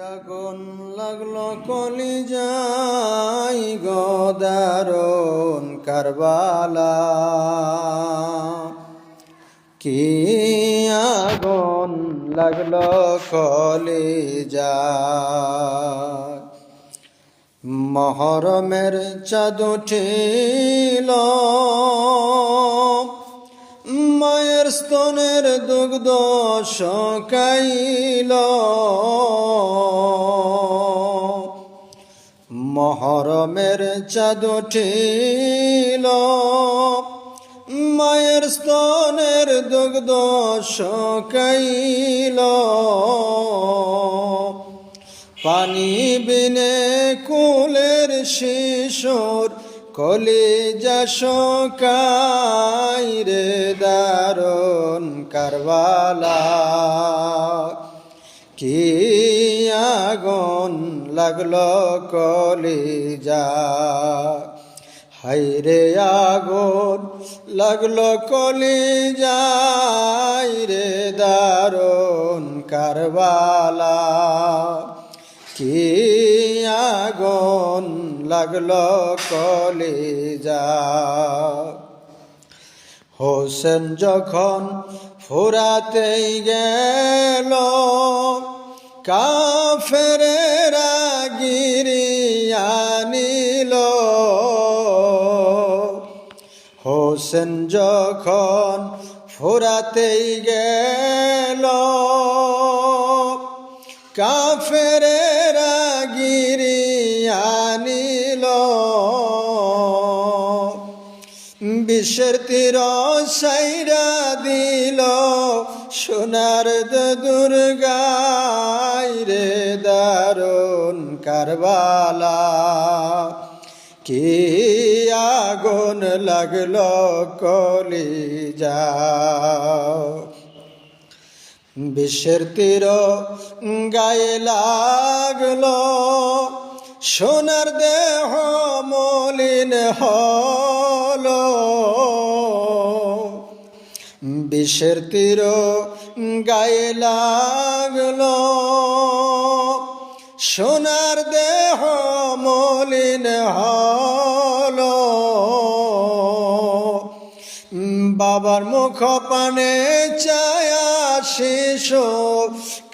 আগুন লাগল কলি যাই গদারণ কারবালা। কি আগুন লাগল কলি যায় মহরমের চাঁদ উঠিল। মায়ের স্তনের দুগ্ধ সকাইল মহরমের চাঁদ উঠিল। মায়ের স্তনের দুগ্ধ সকাইল পানি বিনে কুলের শিশুর কলিজা শোকাই রে দারুণ কারবালা। কি আগুন লাগল কলিজা? হাইরে আগুন লাগল কলিজা রে দারুণ কারবালা। কি আগুন লাগল কলিজা? হোসেন যখন ফুরাতেই গেল। কাফেরেরা গিরিয়ানিল হোসেন যখন ফুরাতেই গেল কাফেরেরা গিরিয়ানিল বিশ্বের তীর সাইরা দিল, সোনার দুর্গাই রে দারুণ কারবালা। কি আগুন লাগল কলিজা। বিশ্বের তীর গায়ে লাগল, সোনার দেহ মলিন হলো বিশ্বের তীর গায়ে লাগল। সোনার দেহ মলিন হল। বাবার মুখ পানে চায়া শিশু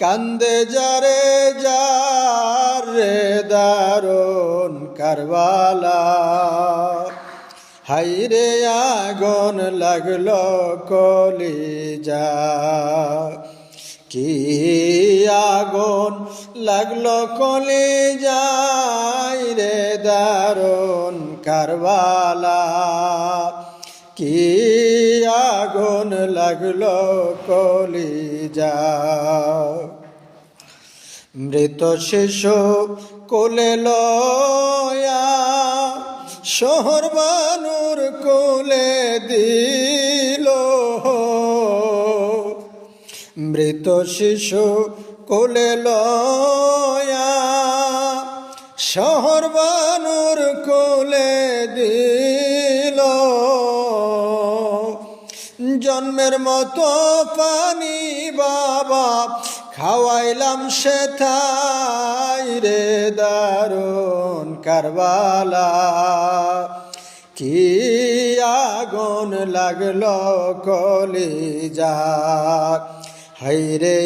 কান্দে যারে যার দারুণ কারবালা। হাইরে আগুন লাগল কলিজা। কি আগুন লাগল কলিজা রে দারুণ কারবালা। কি আগুন লাগল কলিজা। মৃত শিশু কোলে লয়া শহর বানুর কোলে দিল। মৃত শিশু কোলে লয়া শহর বানুর কোলে দিল। জন্মের মতো পানি বাবা খাওয়াইলাম সে থাই রে দারুণ কারবালা। কি আগুন লাগল কলিজা। হাইরে